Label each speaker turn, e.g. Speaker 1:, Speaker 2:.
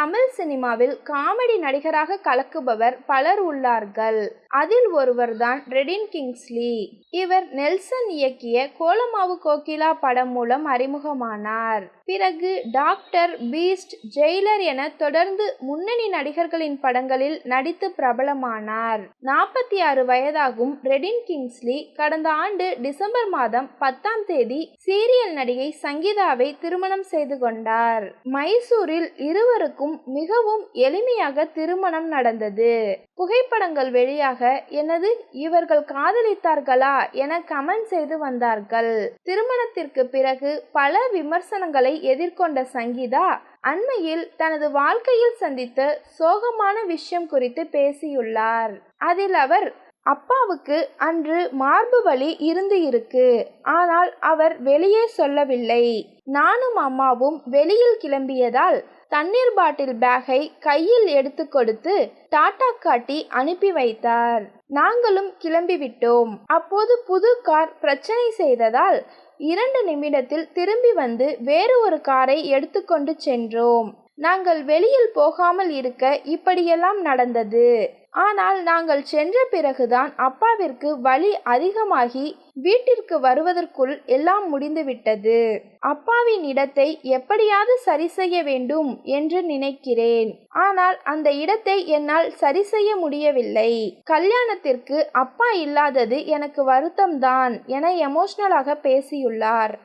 Speaker 1: தமிழ் சினிமாவில் காமெடி நடிகராக கலக்குபவர் பலர் உள்ளார்கள். அதில் ஒருவர்தான் ரெடின் கிங்ஸ்லி. இவர் நெல்சன் இயக்கிய கோலமாவு கோகிலா படம் மூலம் அறிமுகமானார். பிறகு டாக்டர் பீஸ்ட் ஜெயிலர் என தொடர்ந்து முன்னணி நடிகர்களின் படங்களில் நடித்து பிரபலமானார். நாற்பத்தி ஆறு வயதாகும் ரெடின் கிங்ஸ்லி கடந்த ஆண்டு டிசம்பர் மாதம் பத்தாம் தேதி சீரியல் நடிகை சங்கீதாவை திருமணம் செய்து கொண்டார். மைசூரில் இருவருக்கும் மிகவும் எளிமையாக திருமணம் நடந்தது. புகைப்படங்கள் வெளியாக எனது இவர்கள் காதலித்தார்களா என கமெண்ட் செய்து வந்தார்கள். திருமணத்திற்கு பிறகு பல விமர்சனங்களை எதிர்கொண்ட சங்கீதா அண்மையில் தனது வாழ்க்கையில் சந்தித்த சோகமான விஷயம் குறித்து பேசியுள்ளார். அதில் அவர் அப்பாவுக்கு அன்று மார்பு வலி இருந்து இருக்கு. ஆனால் அவர் வெளியே சொல்லவில்லை. நானும் அம்மாவும் வெளியில் கிளம்பியதால் தண்ணீர் பாட்டில் பேக்கை கையில் எடுத்து கொடுத்து டாட்டா காட்டி அனுப்பி வைத்தார். நாங்களும் கிளம்பிவிட்டோம் அப்போது புது கார் பிரச்சனை செய்ததால் இரண்டு நிமிடத்தில் திரும்பி வந்து வேறு ஒரு காரை எடுத்துக்கொண்டு சென்றோம். நாங்கள் வெளியில் போகாமல் இருக்க இப்படியெல்லாம் நடந்தது. ஆனால் நாங்கள் சென்ற பிறகுதான் அப்பாவிற்கு வலி அதிகமாகி வீட்டிற்கு வருவதற்குள் எல்லாம் முடிந்துவிட்டது அப்பாவின் இடத்தை எப்படியாவது சரி செய்ய வேண்டும் என்று நினைக்கிறேன். ஆனால் அந்த இடத்தை என்னால் சரி செய்ய முடியவில்லை. கல்யாணத்திற்கு அப்பா இல்லாதது எனக்கு வருத்தம்தான் என எமோஷனலாக பேசியுள்ளார்.